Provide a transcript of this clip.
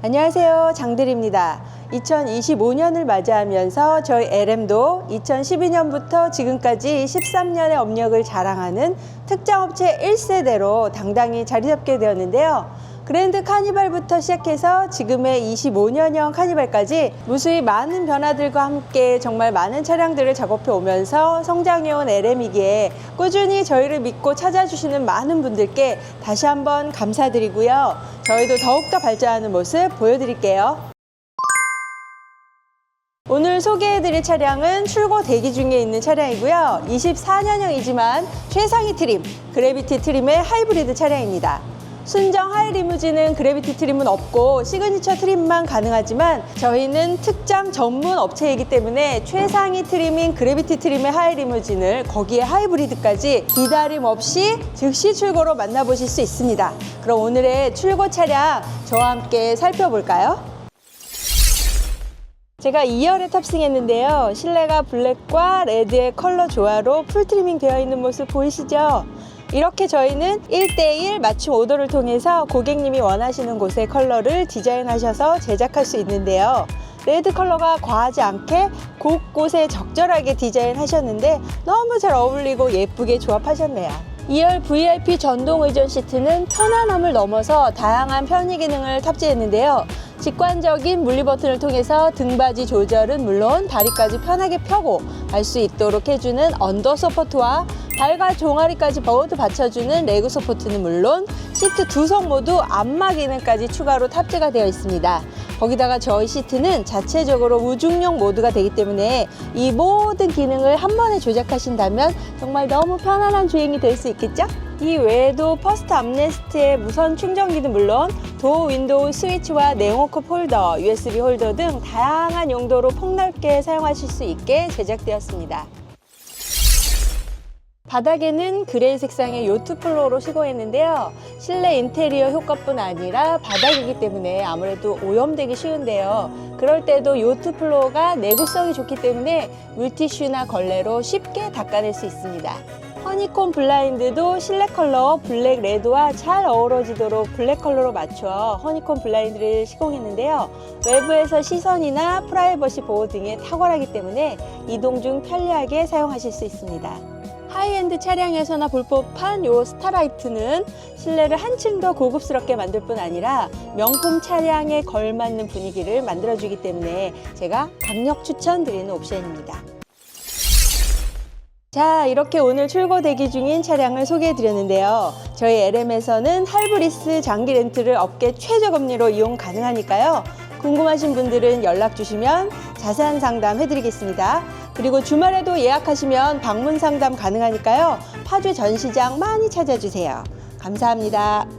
안녕하세요. 장들입니다. 2025년을 맞이하면서 저희 LM도 2012년부터 지금까지 13년의 업력을 자랑하는 특장업체 1세대로 당당히 자리 잡게 되었는데요. 그랜드 카니발부터 시작해서 지금의 25년형 카니발까지 무수히 많은 변화들과 함께 정말 많은 차량들을 작업해 오면서 성장해온 LM이기에 꾸준히 저희를 믿고 찾아주시는 많은 분들께 다시 한번 감사드리고요. 저희도 더욱더 발전하는 모습 보여드릴게요. 오늘 소개해드릴 차량은 출고 대기 중에 있는 차량이고요. 24년형이지만 최상위 트림, 그래비티 트림의 하이브리드 차량입니다. 순정 하이 리무진은 그래비티 트림은 없고 시그니처 트림만 가능하지만 저희는 특장 전문 업체이기 때문에 최상위 트림인 그래비티 트림의 하이 리무진을 거기에 하이브리드까지 기다림 없이 즉시 출고로 만나보실 수 있습니다. 그럼 오늘의 출고 차량 저와 함께 살펴볼까요? 제가 2열에 탑승했는데요. 실내가 블랙과 레드의 컬러 조화로 풀 트리밍 되어 있는 모습 보이시죠? 이렇게 저희는 1대1 맞춤 오더를 통해서 고객님이 원하시는 곳의 컬러를 디자인하셔서 제작할 수 있는데요. 레드 컬러가 과하지 않게 곳곳에 적절하게 디자인하셨는데 너무 잘 어울리고 예쁘게 조합하셨네요. 2열 VIP 전동 의전 시트는 편안함을 넘어서 다양한 편의 기능을 탑재했는데요. 직관적인 물리 버튼을 통해서 등받이 조절은 물론 다리까지 편하게 펴고 갈 수 있도록 해주는 언더 서포트와 발과 종아리까지 모두 받쳐주는 레그 서포트는 물론 시트 두석 모두 안마 기능까지 추가로 탑재가 되어 있습니다. 거기다가 저희 시트는 자체적으로 우중용 모드가 되기 때문에 이 모든 기능을 한 번에 조작하신다면 정말 너무 편안한 주행이 될 수 있겠죠? 이 외에도 퍼스트 암레스트의 무선 충전기는 물론 도어 윈도우 스위치와 네모컵 홀더, USB 홀더 등 다양한 용도로 폭넓게 사용하실 수 있게 제작되었습니다. 바닥에는 그레이 색상의 요트 플로어로 시공했는데요. 실내 인테리어 효과뿐 아니라 바닥이기 때문에 아무래도 오염되기 쉬운데요. 그럴 때도 요트 플로어가 내구성이 좋기 때문에 물티슈나 걸레로 쉽게 닦아낼 수 있습니다. 허니콤 블라인드도 실내 컬러 블랙 레드와 잘 어우러지도록 블랙 컬러로 맞춰 허니콤 블라인드를 시공했는데요. 외부에서 시선이나 프라이버시 보호 등에 탁월하기 때문에 이동 중 편리하게 사용하실 수 있습니다. 하이엔드 차량에서나 볼 법한 요 스타라이트는 실내를 한층 더 고급스럽게 만들 뿐 아니라 명품 차량에 걸맞는 분위기를 만들어주기 때문에 제가 강력 추천드리는 옵션입니다. 자, 이렇게 오늘 출고 대기 중인 차량을 소개해 드렸는데요. 저희 LM에서는 할브리스 장기 렌트를 업계 최저 금리로 이용 가능하니까요. 궁금하신 분들은 연락 주시면 자세한 상담 해드리겠습니다. 그리고 주말에도 예약하시면 방문 상담 가능하니까요. 파주 전시장 많이 찾아주세요. 감사합니다.